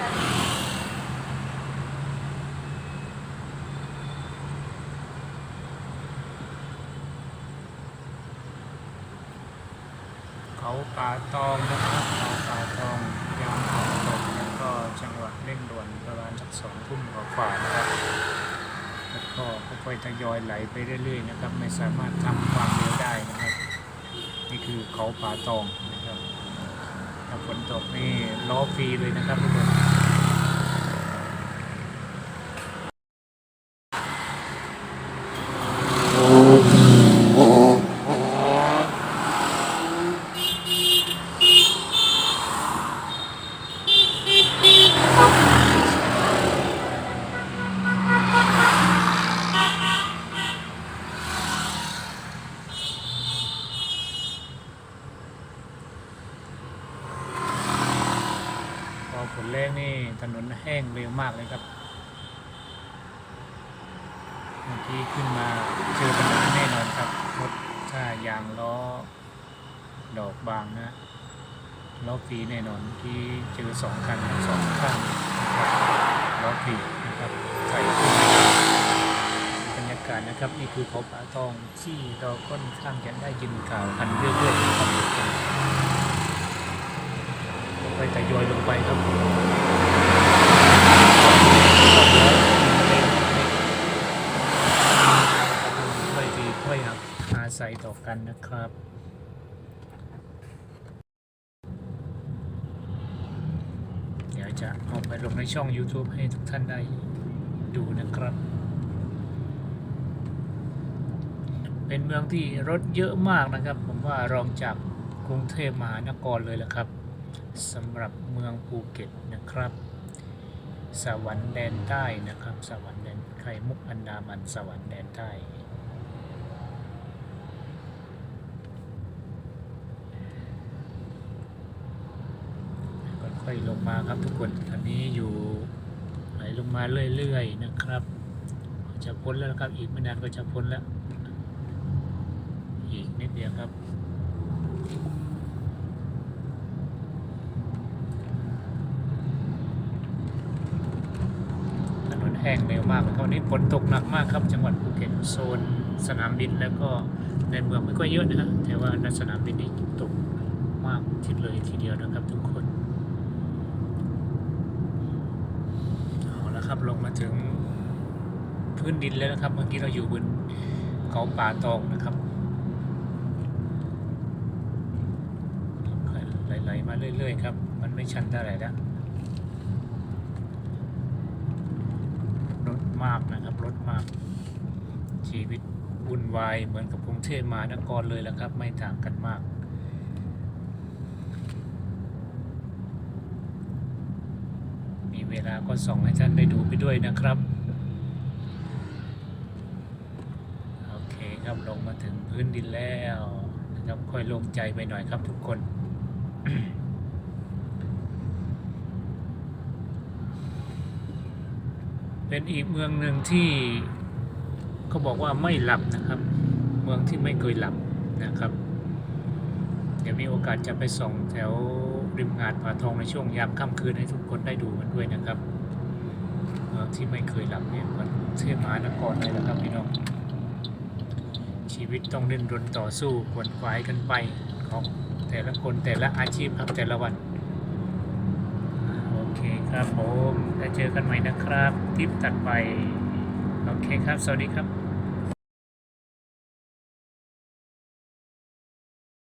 เขาป่าตองนะครับเขาป่าตองยามฝนตกแล้วก็จังหวัดเร่งด่วนประมาณสักสองทุ่มกว่าๆนะครับแล้วก็ค่อยๆทยอยไหลไปเรื่อยๆนะครับ ไม่สามารถทำความเร็วได้นะครับ นี่คือเขาป่าตองนะครับถ้าฝนตกนี่ล้อฟรีเลยนะครับทุกคน แรงนี่ถนนแห้งเร็วมากเลยครับเมื่อกี้ขึ้นมาเจอปัญหาแน่นอนครับรถถ้ายางล้อ ดอกบางนะล้อฟรีแน่นอนที่เจอสองคันสองข้างล้อฟรีนะครับใส่ขึ้นบรรยากาศนะครับ นี่คือเขาป่าตองที่เราค่อนข้างจะได้ยินข่าวกันเรื่อยๆนะครับทุก คนค่อยๆทยอยลงไปครับค่อยดีค่อยหักอาศัยต่อกันนะครับเดี๋ยวจะเอาไปลงในช่อง YouTube ให้ทุกท่านได้ดูนะครับ เป็นเมืองที่รถเยอะมากนะครับ ผมว่ารองจากกรุงเทพมหานครเลยละครับ สำหรับเมืองภูเก็ตนะครับ สวรรค์แดนใต้นะครับ สวรรค์แดนไข่มุกอันดามันสวรรค์แดนใต้ค่อยๆลงมาครับทุกคนตอนนี้อยู่ไหลลงมาเรื่อยๆนะครับจะพ้นแล้วครับอีกไม่นานก็จะพ้นแล้ว อีกนิดเดียวครับ ถนนแห้ งเร็วมากครับวันนี้ฝนตกหนักมากครับ จังหวัดภูเก็ตโซนสนามบินแล้วก็ในเมืองไม่ค่อยเยอะนะฮะแต่ว่าในสนามบินนี่ตกมากทีเลยทีเดียวนะครับทุกคนเอาละครับลงมาถึงพื้นดินแล้วนะครับ เมื่อกี้เราอยู่บนเขาป่าตองนะครับไหลๆมาเรื่อยๆครับ มันไม่ชันเท่าไหร่แล้ว รถ มากนะครับรถมาก ชีวิตวุ่นวายเหมือนกับกรุงเทพมหานครเลยและครับ ไม่ต่างกันมาก มีเวลาก็ส่องให้ท่านได้ดูไปด้วยนะครับ โอเคครับลงมาถึงพื้นดินแล้วนะครับค่อยโลงใจไปหน่อยครับทุกคน เป็นอีกเมืองหนึ่งที่เขาบอกว่าไม่หลับนะครับ เมืองที่ไม่เคยหลับนะครับเดี๋ยวมีโอกาสจะไปส่องแถวริมหาดผาทองในช่วงยามค่ำคืนให้ทุกคนได้ดูกันด้วยนะครับ เมืองที่ไม่เคยหลับเนี่ยมือนเทพมหานครเลยนะครับพี่น้องชีวิตต้องดิ้นรนต่อสู้ขวนขวายกันไปของแต่ละคนแต่ละอาชีพครับแต่ละวัน คครับผมแล้วเจอกันใหม่นะครับคลิปตัดไป โอเคครับ สวัสดีครับ